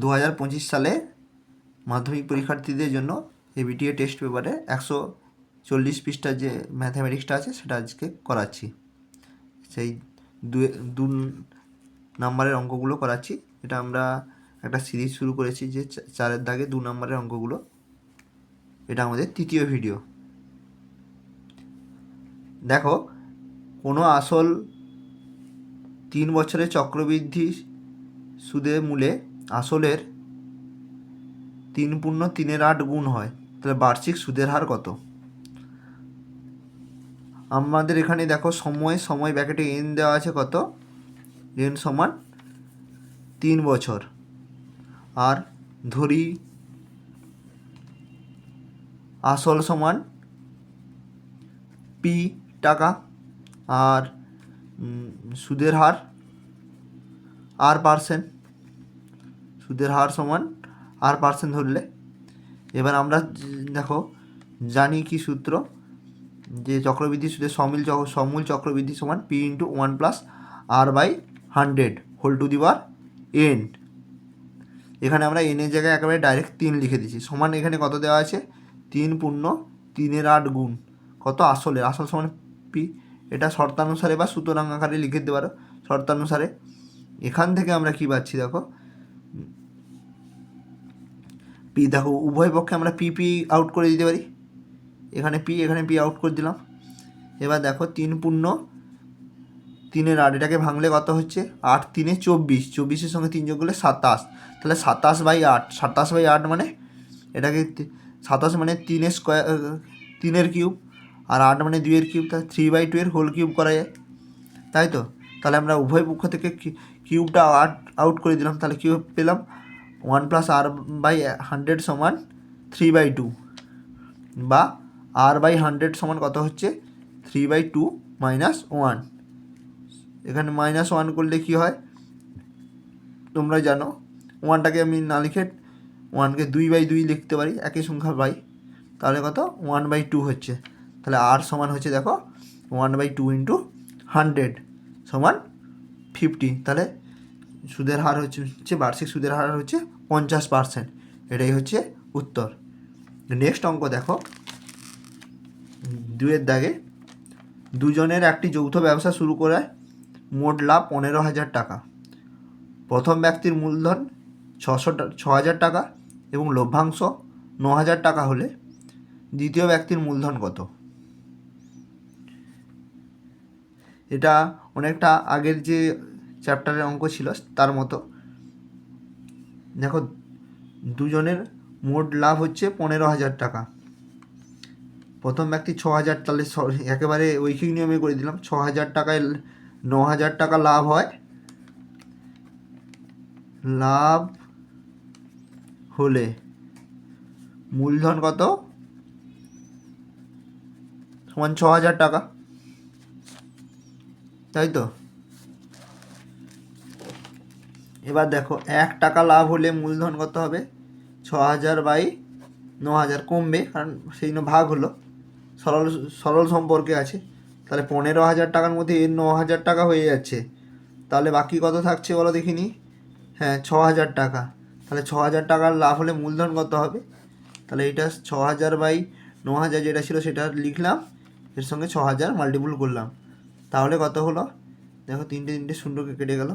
দু হাজার পঁচিশ সালে মাধ্যমিক পরীক্ষার্থীদের জন্য এই বিটিএ টেস্ট পেপারে একশো চল্লিশ পৃষ্ঠার যে ম্যাথামেটিক্সটা আছে, সেটা আজকে করাচ্ছি। সেই দু নাম্বারের অঙ্কগুলো করাচ্ছি। এটা আমরা একটা সিরিজ শুরু করেছি যে চারের দাগে দু নম্বরের অঙ্কগুলো। এটা আমাদের তৃতীয় ভিডিও দেখো, কোনো আসল তিন বছরের চক্রবৃদ্ধি সুদের মূলে আসলের তিন পূর্ণ তিনের আট গুণ হয়, তাহলে বার্ষিক সুদের হার কত? আমাদের এখানে দেখো সময় সময় ব্যাকেটে এন দেওয়া আছে কত? এন সমান তিন বছর। আর ধরি আসল সমান পি টাকা, আর সুদের হার আর পার্সেন্ট সুদের হার সমান আর পার্সেন্ট ধরলে। এবার আমরা দেখো, জানি কি সূত্র? যে চক্রবৃদ্ধি সুদের সমিল সমূল চক্রবৃদ্ধি সমান P into one plus R by hundred whole to the power N এখানে আমরা এনের জায়গায় একেবারে ডাইরেক্ট তিন লিখে দিচ্ছি সমান এখানে কত দেওয়া আছে? তিন পূর্ণ তিনের আট গুণ। কত আসলে আসল সমান পি এটা শর্তানুসারে বা সুতরাং আকারে লিখে দিতে পারো। শর্তানুসারে। এখান থেকে আমরা কি পাচ্ছি দেখো? পি, দেখো, উভয় পক্ষে আমরা পি পি আউট করে দিতে পারি। এখানে পি এখানে পি আউট করে দিলাম। এবার দেখো, তিন পূর্ণ, তিনের আট, এটাকে ভাঙলে কত হচ্ছে? আট তিনে চব্বিশ, চব্বিশের সঙ্গে তিন যোগ করলে সাতাশ। তাহলে সাতাশ বাই আট, সাতাশ বাই আট মানে এটাকে সাতাশ মানে তিনের স্কোয়ার তিনের কিউব আর আট মানে দুইয়ের কিউব তাহলে থ্রি বাই টু এর হোল কিউব করা যায়। তাই তো? তাহলে আমরা উভয় পক্ষ থেকে কিউবটা আট আউট করে দিলাম। তাহলে কিউব পেলাম? One plus R by hundred সমান থ্রি বাই টু বা আর বাই হান্ড্রেড সমান কত হচ্ছে? Three by two minus one. এখানে মাইনাস ওয়ান করলে কি হয়? তোমরা জানো, ওয়ানটাকে আমি না লিখে ওয়ানকে দুই বাই দুই লিখতে পারি, একই সংখ্যা বাই তাহলে কত? ওয়ান বাই টু হচ্ছে। তাহলে আর সমান হচ্ছে দেখো, one by two into hundred সমান ফিফটি। তাহলে সুদের হার হচ্ছে বার্ষিক সুদের হার হচ্ছে পঞ্চাশ পার্সেন্ট এটাই হচ্ছে উত্তর। নেক্সট অঙ্ক দেখো। দুয়ের দাগে, দুজনের একটি যৌথ ব্যবসা শুরু করে মোট লাভ পনেরো হাজার টাকা। প্রথম ব্যক্তির মূলধন ছশো ছ হাজার টাকা এবং লভ্যাংশ ন হাজার টাকা হলে দ্বিতীয় ব্যক্তির মূলধন কত? এটা অনেকটা আগের যে চ্যাপ্টারের অঙ্ক ছিল তার মতো। দেখো, দুজনের মোট লাভ হচ্ছে পনেরো হাজার টাকা। প্রথম ব্যক্তি ছ হাজার, তাহলে একেবারে ঐকিক নিয়মে করে দিলাম। ছ হাজার টাকায় ন হাজার টাকা লাভ হয়। লাভ হলে মূলধন কত? সমান ছ হাজার টাকা। তাই তো? এবার দেখো, এক টাকা লাভ হলে মূলধন কত হবে? ছ হাজার বাই ন হাজার কমবে, কারণ সেই ভাগ হলো। সরল সরল সম্পর্কে আছে। তাহলে পনেরো হাজার টাকার মধ্যে এর ন হাজার টাকা হয়ে যাচ্ছে। তাহলে বাকি কত থাকছে বলো দেখিনি হ্যাঁ ছ হাজার টাকা। তাহলে ছ হাজার টাকার লাভ হলে মূলধন কত হবে? তাহলে এটা ছ হাজার বাই ন হাজার যেটা ছিল সেটা লিখলাম। এর সঙ্গে ছ হাজার মাল্টিপুল করলাম। তাহলে কত হলো? দেখো, তিনটে তিনটে শূন্যকে কেটে গেল।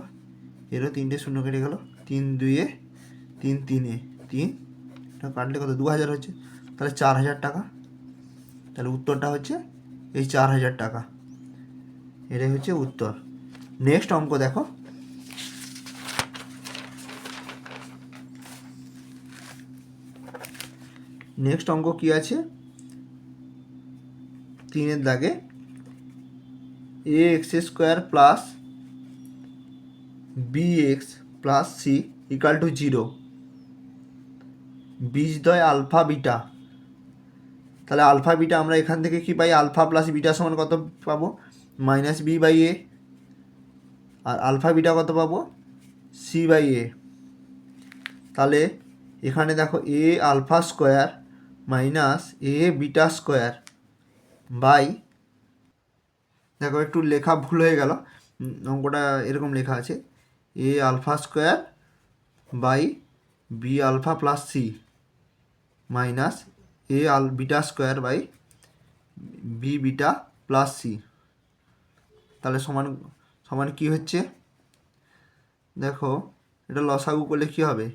এরও তিনটে শূন্য কেটে গেল। তিন দুইয়ে, তিন তিনে, তিন। কাটলে কত? দু হাজার হচ্ছে। তাহলে চার হাজার টাকা। তাহলে উত্তরটা হচ্ছে এই চার হাজার টাকা। এটাই হচ্ছে উত্তর। নেক্সট অঙ্ক দেখো। নেক্সট অঙ্ক কি আছে? তিনের দাগে A X square plus B X plus C equal to zero বীজদ্বয় alpha beta তাহলে আলফা বিটা আমরা এখান থেকে কি পাই? আলফা প্লাস বিটা সমান কত পাবো? মাইনাস বি বাই এ আর আলফা বিটা কত পাবো? সি বাই এ তাহলে এখানে দেখো A alpha square minus A beta square by দেখো একটু লেখা ভুল হয়ে গেল। অঙ্কটা এরকম লেখা আছে। A alpha square by B alpha plus C minus A Al, beta square by B beta plus C. তাহলে সমান সমান কি হচ্ছে? দেখো, এটা লসাগু করলে কি হবে?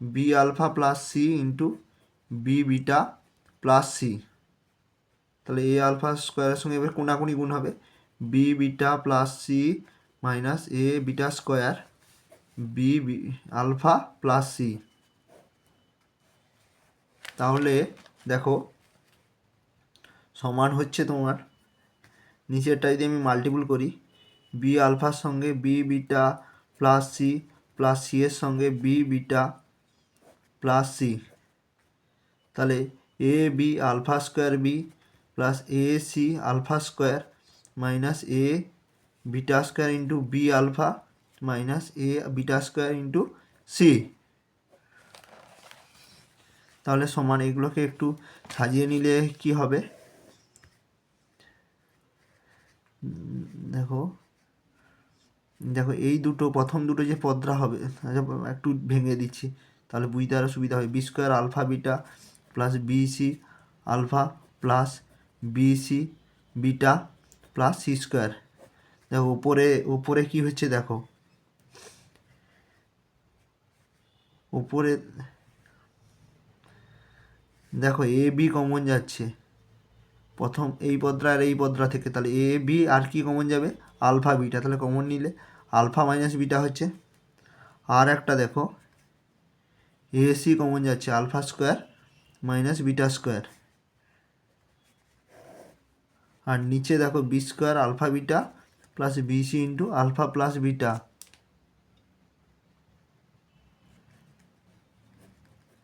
B alpha plus C into B beta plus C. তাহলে এ আলফা স্কোয়ারের সঙ্গে এবার কোনাকুনি গুণ হবে। B beta plus C minus A beta square B alpha plus C. তাহলে দেখো, সমান হচ্ছে তোমার, নিচেরটা যদি আমি মাল্টিপুল করি, বি আলফার সঙ্গে B beta plus C plus C এর সঙ্গে বি বিটা প্লাস সি। তাহলে A B alpha square B plus A C alpha square minus A beta square into B alpha minus A beta square into C. তাহলে সমান এগুলোকে একটু সাজিয়ে নিলে কি হবে? দেখো দেখো এই দুটো প্রথম দুটো যে পদরা হবে আচ্ছা, একটু ভেঙে দিচ্ছি। তাহলে বুঝতে আরও সুবিধা হবে। B square alpha beta plus BC alpha plus BC beta plus C square. দেখো, উপরে উপরে কি হচ্ছে দেখো। উপরে দেখো, এ, বি কমন যাচ্ছে। প্রথম এই পদরা আর এই পদরা থেকে, তাহলে এ, বি আর কি কমন যাবে? আলফা বিটা, তাহলে কমন নিলে আলফা মাইনাস বিটা হচ্ছে। আর একটা দেখো, এ, সি কমন যাচ্ছে, alpha square minus beta square. আর নিচে দেখো, B square, alpha beta plus BC into alpha plus beta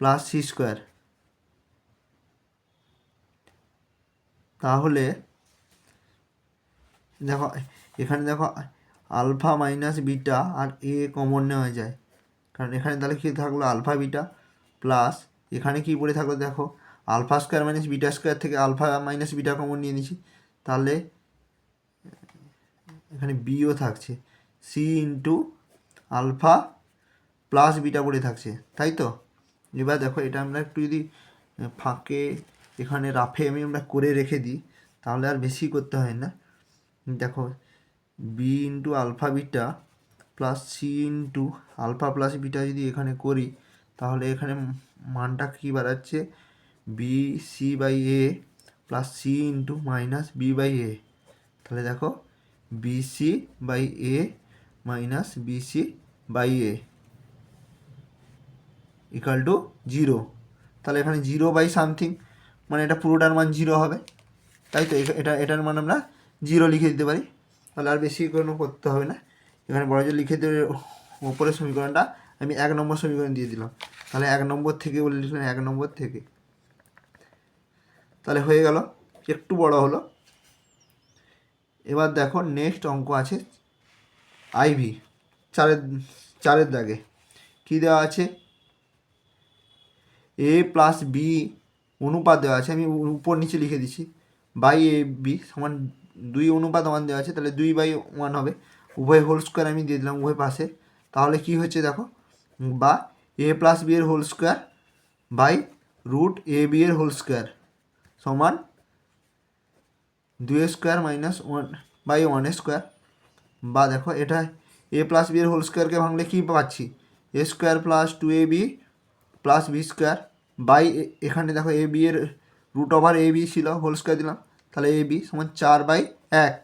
plus C square তাহলে দেখো, এখানে দেখো আলফা মাইনাস বিটা আর এ কমন নেওয়া যায়। কারণ এখানে তাহলে কী থাকল? আলফা বিটা প্লাস এখানে কি পড়ে থাকল? দেখো alpha square minus beta square থেকে আলফা মাইনাস বিটা কমন নিয়ে নিচ্ছি। তাহলে এখানে বিও থাকছে। C into alpha plus beta পড়ে থাকছে, তাই তো? এবার দেখো এটা আমরা একটু যদি ফাঁকে এখানে রাফে আমি আমরা করে রেখে দিই, তাহলে আর বেশি করতে হয় না। দেখো B into alpha beta plus C into alpha plus beta যদি এখানে করি, তাহলে এখানে মানটা কী বাড়াচ্ছে? B C by A plus C into minus B by A তাহলে দেখো BC by A minus BC by A equal to zero তাহলে এখানে জিরো বাই সামথিং মানে এটা পুরোটার মান জিরো হবে। তাই তো? এটা এটার মান আমরা জিরো লিখে দিতে পারি। তাহলে আর বেশি কোনো করতে হবে না। এখানে বড় জোর লিখে দিয়ে ওপরের সমীকরণটা আমি এক নম্বর সমীকরণ দিয়ে দিলাম। তাহলে এক নম্বর থেকে বলে লিখলাম এক নম্বর থেকে। তাহলে হয়ে গেল। একটু বড় হলো। এবার দেখো নেক্সট অঙ্ক আছে আইভি চারের চারের দাগে। কী দেওয়া আছে? এ প্লাস বি অনুপাত দেওয়া আছে, আমি উপর নিচে লিখে দিচ্ছি। বাই এ বি সমান দুই অনুপাত ওয়ান দেওয়া আছে, তাহলে দুই বাই ওয়ান হবে। উভয় হোল স্কোয়ার আমি দিয়ে দিলাম, উভয় পাশে। তাহলে কি হচ্ছে দেখো? বা এ প্লাস বি এর whole square by root A B এর হোল স্কোয়ার সমান দুই square minus one by one square. বা দেখো এটা এ প্লাস বি এর হোল স্কোয়ারকে ভাঙলে কী পাচ্ছি? A square plus two A B plus B square by এখানে দেখো এ বি এর রুট ওভার এ বি ছিল হোল স্কোয়ার দিলাম। তাহলে এ বি সমান চার বাই এক।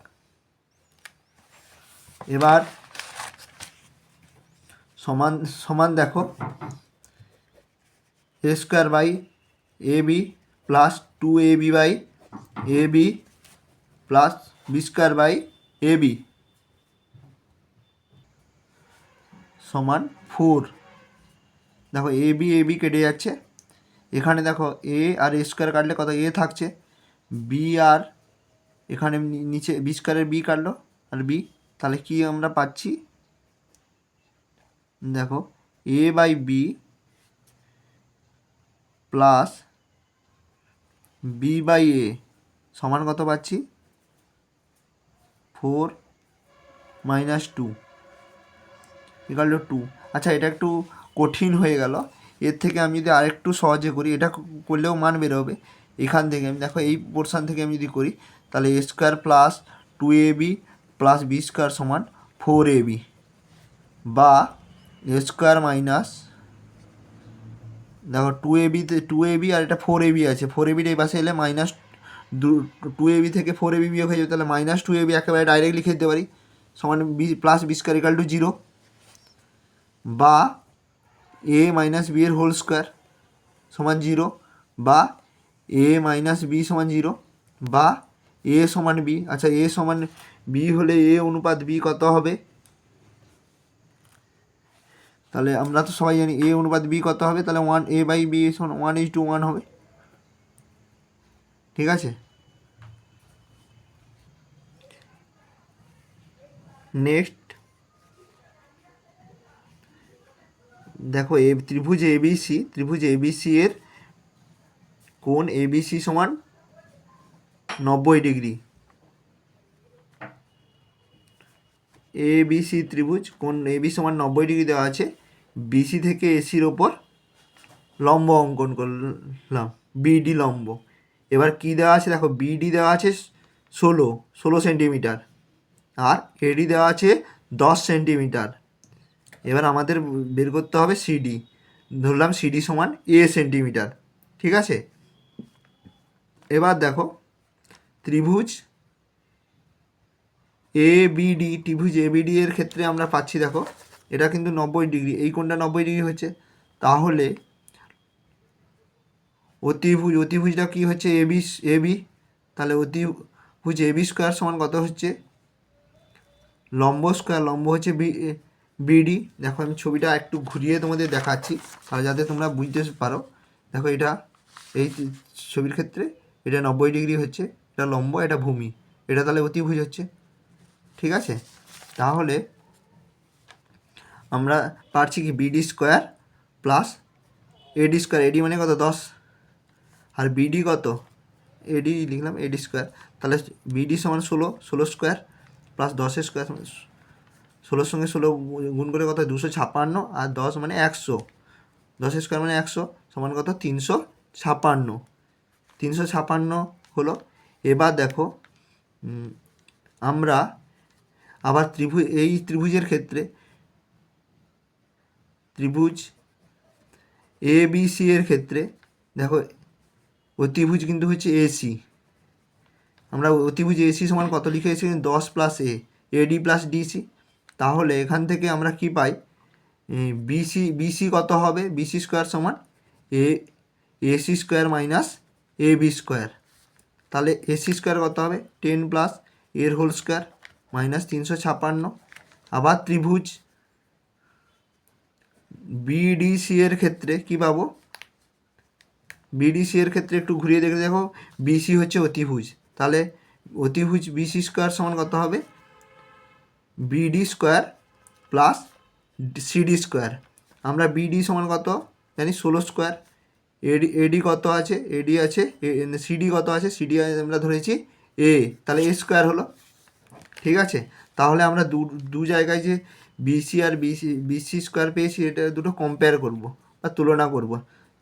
এবার সমান সমান দেখো A square by A B plus two A B by A B plus B square by A B সমান ফোর দেখো এ বি এ বি কেটে যাচ্ছে। এখানে দেখো এ আর এ স্কোয়ার কাটলে কত এ থাকছে? বি আর এখানে নিচে বি স্কোয়ারের বি কাটলো। আর বি তাহলে কি আমরা পাচ্ছি? দেখো A by B plus B by A সমান কত পাচ্ছি? Four minus two equal to two. আচ্ছা এটা একটু কঠিন হয়ে গেল। এর থেকে আমি যদি আরেকটু সহজে করি, এটা করলেও মান বেরোবে। এখান থেকে আমি, দেখো এই পোর্শান থেকে আমি যদি করি, তাহলে A square plus two A B plus B square সমান ফোর এ বি বা এ স্কোয়ার মাইনাস দেখো টু এ বিতে টু এ বি আর এটা ফোর এ বি আছে। ফোর এ বির এই পাশে এলে মাইনাস টু এ বি থেকে ফোর এ বি বিয়োগ হয়ে যাবে, তাহলে মাইনাস টু এ বি একেবারে ডাইরেক্ট লিখে দিতে পারি। সমান B plus B square equal to zero বা এ মাইনাস বি এর হোল স্কোয়ার সমান জিরো বা এ মাইনাস বি সমান জিরো বা এ সমান বি আচ্ছা এ সমান বি হলে এ অনুপাত বি কত হবে? তাহলে আমরা তো সবাই জানি এ অনুপাত বি কত হবে? তাহলে ওয়ান এ বাই বি সমান ওয়ান ইজ টু ওয়ান হবে। ঠিক আছে? নেক্সট দেখো এ, ত্রিভুজ এবিসি ত্রিভুজ এবিসি এর কোণ এবিসি সমান নব্বই ডিগ্রি। এবিসি ত্রিভুজ, কোণ এবি সমান নব্বই ডিগ্রি দেওয়া আছে বিসি থেকে এসির ওপর লম্ব অঙ্কন করলাম বিডি লম্ব। এবার কি দেওয়া আছে? দেখো বিডি দেওয়া আছে ষোলো ষোলো সেন্টিমিটার আর এডি দেওয়া আছে দশ সেন্টিমিটার এবার আমাদের বের করতে হবে সিডি ধরলাম সিডি সমান এ সেন্টিমিটার ঠিক আছে? এবার দেখো, ত্রিভুজ এ বিডি ত্রিভুজ এ বিডি এর ক্ষেত্রে আমরা পাচ্ছি, দেখো, এটা কিন্তু নব্বই ডিগ্রি, এই কোণটা নব্বই ডিগ্রি হচ্ছে। তাহলে অতিভুজ, অতিভুজটা কি হচ্ছে? এ বি এ বি তাহলে অতিভুজ এ বি স্কোয়ার সমান কত হচ্ছে? লম্ব স্কোয়ার লম্ব হচ্ছে বি বিডি দেখো, আমি ছবিটা একটু ঘুরিয়ে তোমাদের দেখাচ্ছি আর যাতে তোমরা বুঝতে পারো। দেখো, এটা এই ছবির ক্ষেত্রে এটা নব্বই ডিগ্রি হচ্ছে, এটা লম্ব, এটা ভূমি। এটা তাহলে অতিভুজ হচ্ছে, ঠিক আছে? তাহলে আমরা পারছি কি? BD square plus AD square AD মানে কত? দশ। আর বিডি কত? এডি লিখলাম এডি স্কোয়ার তাহলে বিডি সমান ষোলো ষোলো স্কোয়ার প্লাস দশের স্কোয়ার ষোলোর সঙ্গে ষোলো গুণ করে কত দুশো ছাপ্পান্ন আর দশ মানে একশো। দশের স্কোয়ার মানে একশো, সমান কত? তিনশো ছাপ্পান্ন তিনশো ছাপান্ন হলো, এবার দেখো আমরা আবার ত্রিভুজ, এই ত্রিভুজের ক্ষেত্রে ত্রিভুজ এ বি সি এর ক্ষেত্রে দেখো অতিভুজ কিন্তু হচ্ছে এসি আমরা অতিভুজ এসি সমান কত লিখে এসেছি? দশ plus A AD plus DC তাহলে এখান থেকে আমরা কি পাই? বিসি বিসি কত হবে? বিসি স্কোয়ার সমান A AC square minus A B square তাহলে এসি স্কোয়ার কত হবে? টেন প্লাস এর হোল স্কোয়ার মাইনাস তিনশো ছাপ্পান্ন আবার ত্রিভুজ বিডিসি এর ক্ষেত্রে কি পাবো? বিডিসি এর ক্ষেত্রে একটু ঘুরিয়ে দেখে দেখো বিসি হচ্ছে অতিভুজ। তাহলে অতিভুজ বিসি স্কোয়ার সমান কত হবে? BD square plus CD square আমরা বিডি সমান কত? জানি ষোলো স্কোয়ার এডি এডি কত আছে? এডি আছে সিডি কত আছে? সিডি আমরা ধরেছি এ তাহলে এ স্কোয়ার হলো। ঠিক আছে? তাহলে আমরা দু দু জায়গায় যে বিসি আর বিসি বিসি স্কোয়ার পেয়েছি, এটা দুটো কম্পেয়ার করব বা তুলনা করব।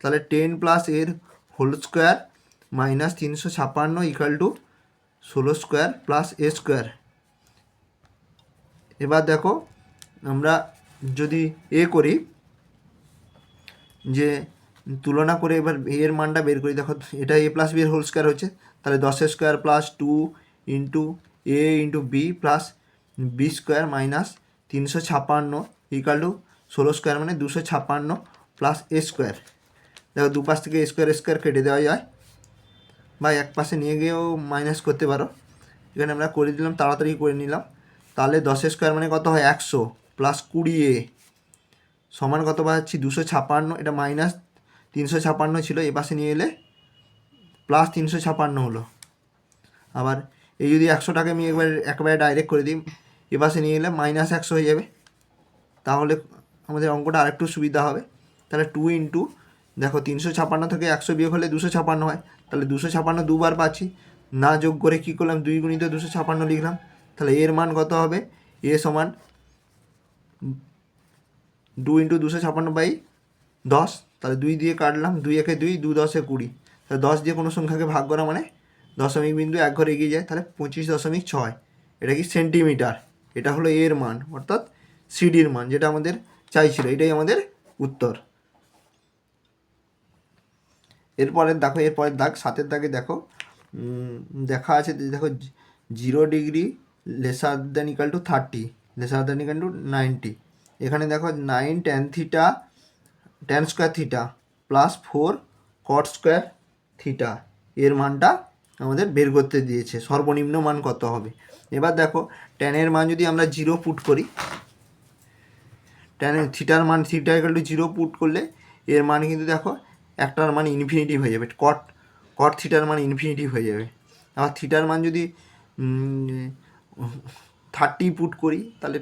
তাহলে টেন প্লাস এর হোল স্কোয়ার মাইনাস তিনশো ছাপ্পান্ন ইকাল টু ষোলো স্কোয়ার প্লাস এ স্কোয়ার। এবার দেখো, আমরা যদি এ করি, যে তুলনা করে এবার এর মানটা বের করি, দেখো এটা এ প্লাস বি এর হোল স্কোয়ার হচ্ছে তাহলে দশের square plus two into A into B plus B square minus তিনশো ছাপ্পান্ন ইকাল টু ষোলো স্কোয়ার মানে দুশো ছাপ্পান্ন প্লাস এ স্কোয়ার। দেখো দুপাশ থেকে স্কোয়ার স্কোয়ার কেটে দেওয়া যায়। বা এক পাশে নিয়ে গিয়েও মাইনাস করতে পারো। এখানে আমরা করে দিলাম, তাড়াতাড়ি করে নিলাম। তাহলে দশ স্কোয়ার মানে কত হয়? একশো প্লাস কুড়ি এ সমান কত পাচ্ছি? দুশো ছাপ্পান্ন এটা মাইনাস তিনশো ছাপ্পান্ন ছিল, এ পাশে নিয়ে এলে প্লাস তিনশো ছাপান্ন হলো। আবার এই যদি একশোটাকে আমি একবার, একবারে ডাইরেক্ট করে দিই, এ পাশে নিয়ে এলে মাইনাস একশো হয়ে যাবে। তাহলে আমাদের অঙ্কটা আরেকটু সুবিধা হবে। তাহলে টু ইন্টু দেখো তিনশো ছাপান্ন থেকে একশো বিয়োগ হলে দুশো ছাপ্পান্ন হয়। তাহলে দুশো ছাপান্ন দুবার পাচ্ছি। না যোগ করে কী করলাম? দুই গুণিত দুশো ছাপান্ন লিখলাম। তাহলে এর মান কত হবে? এ সমান দু ইন্টু দুশো ছাপান্ন বাই দশ। তাহলে দুই দিয়ে কাটলাম, দুই একে দুই, দু দশে কুড়ি। তাহলে দশ দিয়ে কোনো সংখ্যাকে ভাগ করা মানে দশমিক বিন্দু এক ঘরে এগিয়ে যায়। তাহলে পঁচিশ দশমিক ছয়। এটা কি সেন্টিমিটার? এটা হলো এর মান, অর্থাৎ সিডির মান, যেটা আমাদের চাইছিল। এটাই আমাদের উত্তর। এরপরের দেখো এরপরের দাগ, সাতের দাগে দেখো দেখা আছে দেখো zero degree lesser than equal to thirty, lesser than equal to ninety. এখানে দেখো, nine tan theta tan square theta, plus four cot square theta, এর মানটা আমাদের বের করতে দিয়েছে, সর্বনিম্ন মান কত হবে? এবার দেখো ট্যানের মান যদি আমরা জিরো পুট করি ট্যান থিটার মান theta equal to zero put করলে, এর মান কিন্তু দেখো একটার মান ইনফিনিটিভ হয়ে যাবে। কট কট থিটার মান ইনফিনিটিভ হয়ে যাবে। আবার থিটার মান যদি থার্টি পুট করি, তাহলে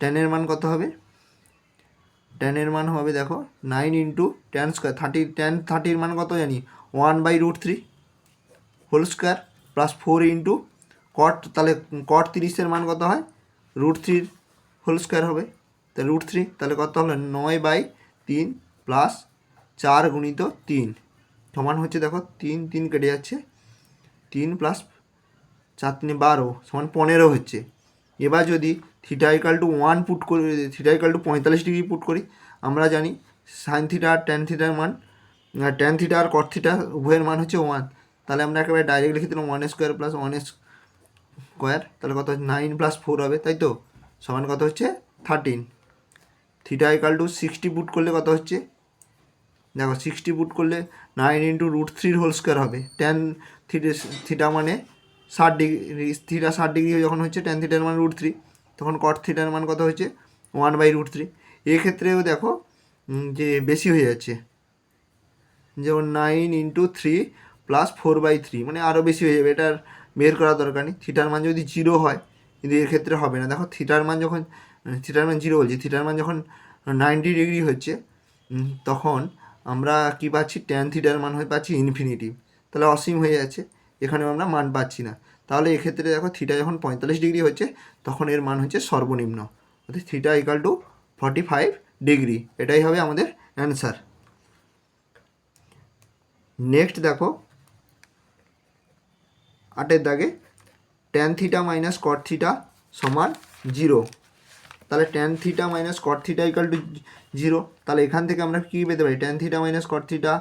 ট্যানের মান কত হবে? ট্যানের মান হবে, দেখো nine into tan square thirty tan থার্টির মান কত জানি? One by root three whole square plus four into cot তাহলে কট তিরিশের মান কত হয়? রুট থ্রির হোল স্কোয়ার হবে। তাহলে রুট থ্রি তাহলে কত হলো? নয় বাই তিন প্লাস চার গুণিত তিন। সমান হচ্ছে দেখো, তিন তিন কেটে যাচ্ছে। তিন প্লাস চার তিনে বারো, সমান পনেরো হচ্ছে। এবার যদি theta equal to one put করি থিটা ইকাল টু পঁয়তাল্লিশ ডিগ্রি পুট করি, আমরা জানি সাইন থিটা আর ট্যান থিটার মান ট্যান থিটা আর কট থিটা উভয়ের মান হচ্ছে ওয়ান তাহলে আমরা একেবারে ডাইরেক্ট লিখে দিলাম one square plus one square তাহলে কত হচ্ছে? নাইন প্লাস ফোর হবে, তাই তো? সমান কত হচ্ছে? Thirteen theta equal to sixty put করলে কত হচ্ছে? দেখো সিক্সটি পুট করলে নাইন ইন্টু রুট থ্রির হোল স্কোয়ার হবে। টেন থিটা থিটা মানে ষাট ডিগ্রি থিটা ষাট ডিগ্রি যখন হচ্ছে টেন থিটার মান রুট থ্রি তখন কট থিটার মান কত হচ্ছে? ওয়ান বাই রুট থ্রি এক্ষেত্রেও দেখো যে বেশি হয়ে যাচ্ছে। যেমন nine into three plus four by three মানে আরও বেশি হয়ে যাবে। এটার বের করা দরকার নেই। থিটার মান যদি জিরো হয়, কিন্তু এর ক্ষেত্রে হবে না। দেখো থিটার মান যখন থিটার মান জিরো বলছি থিটার মান যখন নাইনটি ডিগ্রি হচ্ছে তখন আমরা কি পাচ্ছি? ট্যান থিটার মান হয়ে পাচ্ছি ইনফিনিটি তাহলে অসীম হয়ে যাচ্ছে। এখানেও আমরা মান পাচ্ছি না। তাহলে এক্ষেত্রে দেখো থিটা যখন পঁয়তাল্লিশ ডিগ্রি হচ্ছে, তখন এর মান হচ্ছে সর্বনিম্ন। অর্থাৎ theta equal to forty five degree এটাই হবে আমাদের অ্যান্সার নেক্সট দেখো। আটের দাগে tan theta minus cot theta সমান জিরো তাহলে tan theta minus cot theta equal to zero তাহলে এখান থেকে আমরা কী পেতে পারি? Tan theta minus cot theta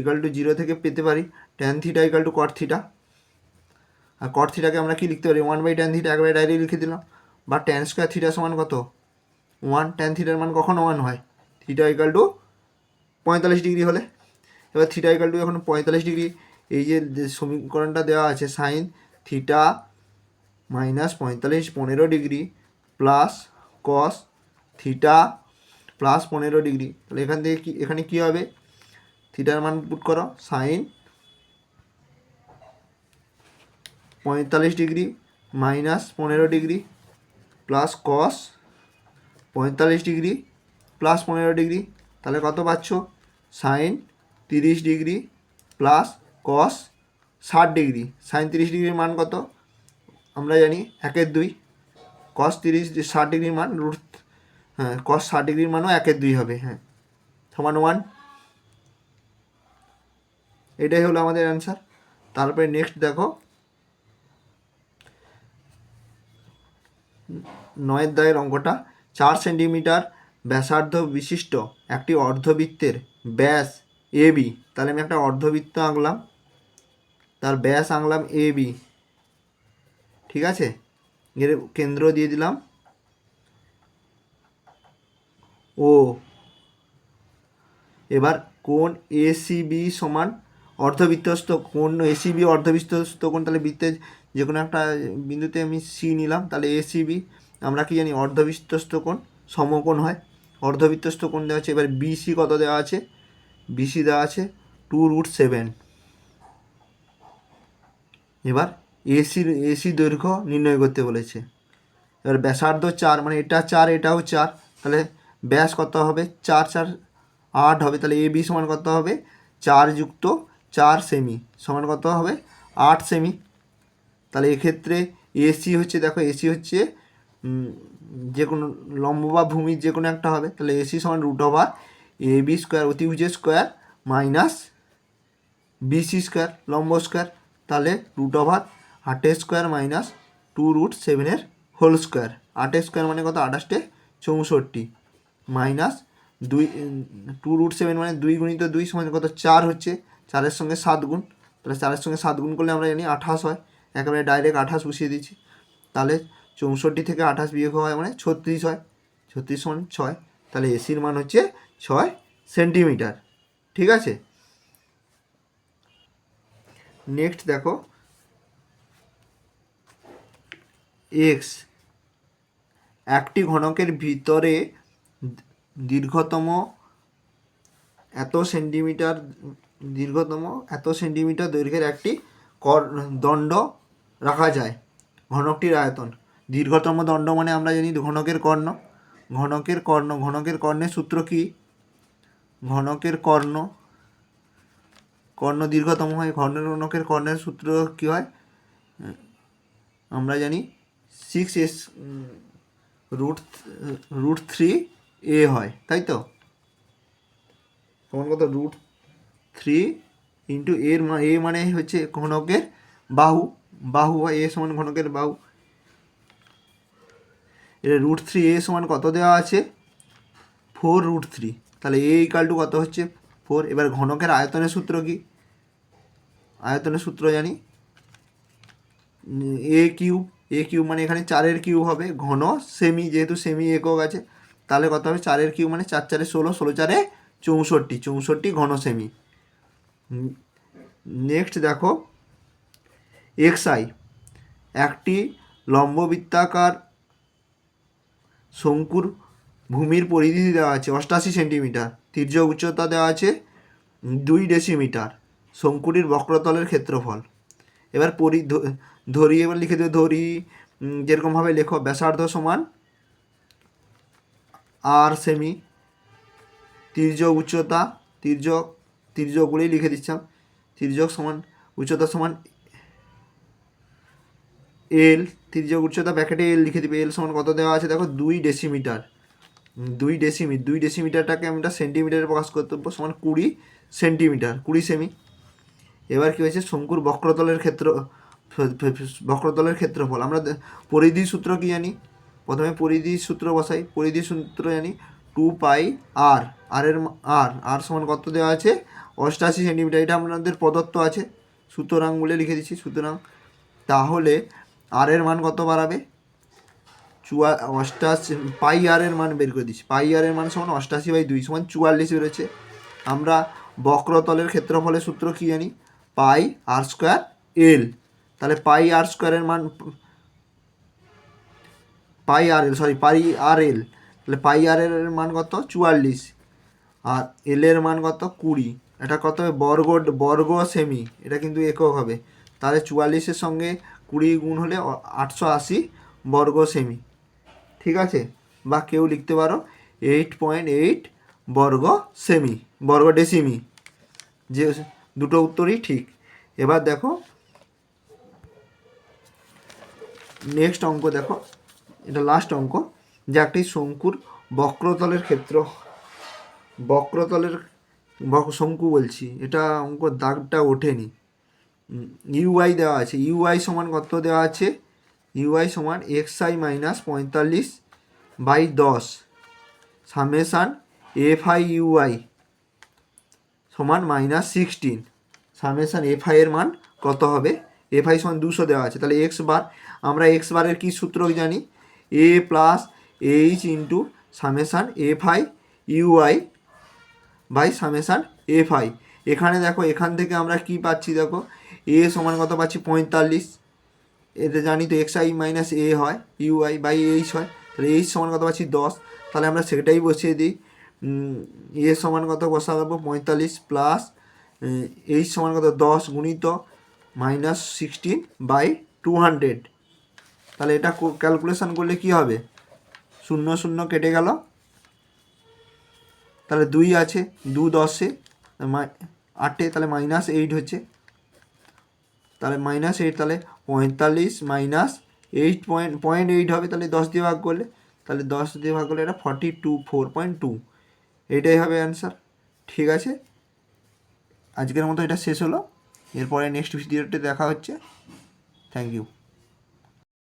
equal to zero থেকে পেতে পারি। Tan theta equal to cot theta R cot থিটাকে আমরা কী লিখতে পারি? ওয়ান বাই ট্যান থিটা একবারে ডাইরেক্ট লিখে দিলাম। বা ট্যান স্কোয়ার থিটা সমান কত? ওয়ান ট্যান থিটার মান কখন ওয়ান হয়। থিটা ইকাল টু পঁয়তাল্লিশ ডিগ্রি হলে। এবার থিটা ইকাল টু এখন পঁয়তাল্লিশ ডিগ্রি এই যে সমীকরণটা দেওয়া আছে সাইন থিটা মাইনাস পঁয়তাল্লিশ, পনেরো degree plus cos theta plus পনেরো ডিগ্রি তাহলে এখান থেকে কি এখানে কী হবে? থিটার মান পুট করো সাইন পঁয়তাল্লিশ ডিগ্রি মাইনাস পনেরো ডিগ্রি প্লাস কস পঁয়তাল্লিশ ডিগ্রি প্লাস পনেরো ডিগ্রি তাহলে কত পাচ্ছ? সাইন তিরিশ ডিগ্রি প্লাস কস ষাট ডিগ্রি সাইন তিরিশ ডিগ্রির মান কত? আমরা জানি একের দুই। কস তিরিশ ষাট ডিগ্রির মান রুট হ্যাঁ কস ষাট ডিগ্রির মানও একের দুই হবে হ্যাঁ। সমান ওয়ান এটাই হলো আমাদের অ্যান্সার তারপরে নেক্সট দেখো। নয়ের দায়ের অঙ্কটা, চার সেন্টিমিটার ব্যাসার্ধ বিশিষ্ট একটি অর্ধবৃত্তের ব্যাস এ বি। তাহলে আমি একটা অর্ধবৃত্ত আঁকলাম। তার ব্যাস আঁকলাম এ বি। ঠিক আছে? এর কেন্দ্র দিয়ে দিলাম। ও। এবার কোন এসিবি সমান অর্ধবৃত্তস্ত কোন এসিবি অর্ধবৃত্তস্ত কোন তাহলে বৃত্তের যে কোনো একটা বিন্দুতে আমি সি নিলাম, তাহলে এসিবি আমরা কি জানি অর্ধবৃত্তস্ত কোণ, সমকোণ হয়। অর্ধবৃত্তস্ত কোণ দেওয়া আছে, এবার বিসি কত দেওয়া আছে? বিসি দেওয়া আছে টু রুট সেভেন এবার এসির এসি দৈর্ঘ্য নির্ণয় করতে বলেছে। এবার ব্যাসার্ধ চার মানে এটা চার, এটাও চার, তাহলে ব্যাস কত হবে? চার চার, আট হবে, তাহলে এ বি সমান কত হবে? চার যুক্ত চার সেমি সমান কত হবে? আট সেমি তাহলে এক্ষেত্রে এসি হচ্ছে, দেখো এসি হচ্ছে যে কোনো লম্ব বা ভূমির যে কোনো একটা হবে, তাহলে এসি সমান root over A B square অতিভুজের square minus BC square লম্ব স্কোয়ার তাহলে রুট ওভার আটের স্কোয়ার মাইনাস টু রুট সেভেনের হোল স্কোয়ার। আটের স্কোয়ার মানে কত? আঠাশটে চৌষট্টি। মাইনাস দুই, টু রুট সেভেন মানে দুই গুণিত দুই সমান কত? চার হচ্ছে। চারের সঙ্গে সাত গুণ। তাহলে চারের সঙ্গে সাত গুণ করলে আমরা জানি আঠাশ হয়। একেবারে ডাইরেক্ট আঠাশ বসিয়ে দিচ্ছি তাহলে চৌষট্টি থেকে আঠাশ বিয়োগ হয় মানে ছত্রিশ হয়। ছত্রিশ সমান ছয়। তাহলে এসির মান হচ্ছে ছয় সেন্টিমিটার। ঠিক আছে? নেক্সট দেখো। এক্স একটি ঘনকের ভিতরে দীর্ঘতম এত সেন্টিমিটার, দীর্ঘতম এত সেন্টিমিটার দৈর্ঘ্যের একটি দণ্ড রাখা যায় ঘনকটির আয়তন। দীর্ঘতম দণ্ড মানে আমরা জানি ঘনকের কর্ণ। ঘনকের কর্ণ, ঘনকের কর্ণের সূত্র কি? ঘনকের কর্ণ কর্ণ দীর্ঘতম হয় ঘর্ণের ঘনকের কর্ণের সূত্র কি হয়? আমরা জানি six is root root three এ হয়, তাই তো? সমান কত রুট থ্রি ইন্টু এর এ মানে হচ্ছে ঘনকের বাহু বাহু হয় এ সমান ঘনকের বাহু। এটা রুট থ্রি এ সমান কত দেওয়া আছে? ফোর রুট থ্রি তাহলে এ ইকাল টু কত হচ্ছে? ফোর এবার ঘনকের আয়তনের সূত্র কি? আয়তনের সূত্র জানি। এ কিউব এ কিউব মানে এখানে চারের কিউব হবে, ঘন সেমি যেহেতু সেমি একক আছে, তাহলে কত হবে? চারের কিউব মানে চার চারে ষোলো ষোলো চারে চৌষট্টি চৌষট্টি ঘন সেমি নেক্সট দেখো এক্স আই একটি লম্ববৃত্তাকার শঙ্কুর ভূমির পরিধি দেওয়া আছে, অষ্টাশি সেন্টিমিটার, তির্যক উচ্চতা দেওয়া আছে দুই ডেসিমিটার, শঙ্কুটির বক্রতলের ক্ষেত্রফল। এবার পরি ধরি, এবার লিখে দেবে ধরি যেরকমভাবে লেখো, ব্যাসার্ধ সমান আর সেমি তির্যক উচ্চতা, তির্যক তির্যকগুলোই লিখে দিচ্ছিলাম, তির্যক সমান উচ্চতা সমান এল তির্যক উচ্চতা ব্যাকেটে এল লিখে দিবে এল সমান কত দেওয়া আছে দেখো, দুই ডেসিমিটার দুই ডেসিমি দুই ডেসিমিটারটাকে আমরা সেন্টিমিটারে প্রকাশ করতে সমান কুড়ি সেন্টিমিটার কুড়ি সেমি এবার কী হয়েছে, শঙ্কুর বক্রতলের ক্ষেত্র বক্রতলের ক্ষেত্রফল। আমরা পরিধি সূত্র কি জানি? প্রথমে পরিধি সূত্র বসাই। পরিধি সূত্র জানি টু পাই আর আর এর আর আর সমান কত দেওয়া আছে? অষ্টাশি সেন্টিমিটার। এটা আপনাদের প্রদত্ত আছে। সুতরাং বলে লিখে দিচ্ছি সুতরাং। তাহলে আর এর মান কত বাড়াবে? চুয়া অষ্টাশি পাই আর এর মান বের করে দিচ্ছি। পাই আর এর মান সমান অষ্টাশি বাই দুই সমান চুয়াল্লিশ বেরোচ্ছে। আমরা বক্রতলের ক্ষেত্রফলের সূত্র কি জানি? পাই আর স্কোয়ার এল তাহলে পাই আর স্কোয়ারের মান পাই আর এল সরি পাই আর এল। তাহলে পাই আর এর মান কত? চুয়াল্লিশ। আর এল এর মান কত? কুড়ি। এটা কত হবে? বর্গ বর্গ সেমি এটা কিন্তু একক হবে। তাহলে চুয়াল্লিশের সঙ্গে কুড়ি গুণ হলে আটশো আশি বর্গ সেমি ঠিক আছে? বা কেউ লিখতে পারো এইট পয়েন্ট এইট বর্গ সেমি বর্গ ডেসিমি যে দুটো উত্তরই ঠিক। এবার দেখো নেক্সট অঙ্ক দেখো। এটা লাস্ট অঙ্ক। যে একটি শঙ্কুর বক্রতলের ক্ষেত্র। বক্রতলের বক- শঙ্কু বলছি। এটা অঙ্ক দাগটা ওঠেনি। ইউআই দেওয়া আছে। ইউআই সমান কত দেওয়া আছে? ইউআই সমান এক্স আই মাইনাস পঁয়তাল্লিশ বাই দশ। Summation F I U I সমান minus sixteen summation F I এর মান কত হবে? এফ আই সমান দুশো দেওয়া আছে। তাহলে এক্স বার আমরা এক্স বারের কী সূত্র জানি? A plus H into summation F I U I by summation F I এখানে দেখো, এখান থেকে আমরা কি পাচ্ছি দেখো? এ সমান কত পাচ্ছি? পঁয়তাল্লিশ। এতে জানি তো এক্স আই মাইনাস এ হয় ইউ আই বাই এইচ হয়। তাহলে এইচ সমান কত পাচ্ছি? দশ। তাহলে আমরা সেটাই বসিয়ে দিই। এ সমান কত বসাবো? পঁয়তাল্লিশ প্লাস এইচ সমান কত? দশ গুণিত minus sixteen by two hundred তাহলে এটা ক্যালকুলেশন করলে কি হবে? শূন্য শূন্য কেটে গেল। তাহলে দুই আছে, দু দশে আটে, তাহলে মাইনাস এইট হচ্ছে। তাহলে মাইনাস এইট তাহলে পঁয়তাল্লিশ minus eight point point eight হবে, তাহলে দশ দিয়ে ভাগ করলে। তাহলে দশ দিয়ে ভাগ করলে এটা forty two four point two এটাই হবে অ্যান্সার ঠিক আছে? আজকের মতো এটা শেষ হলো। এরপরে নেক্সট ভিডিওতে দেখা হচ্ছে। Thank you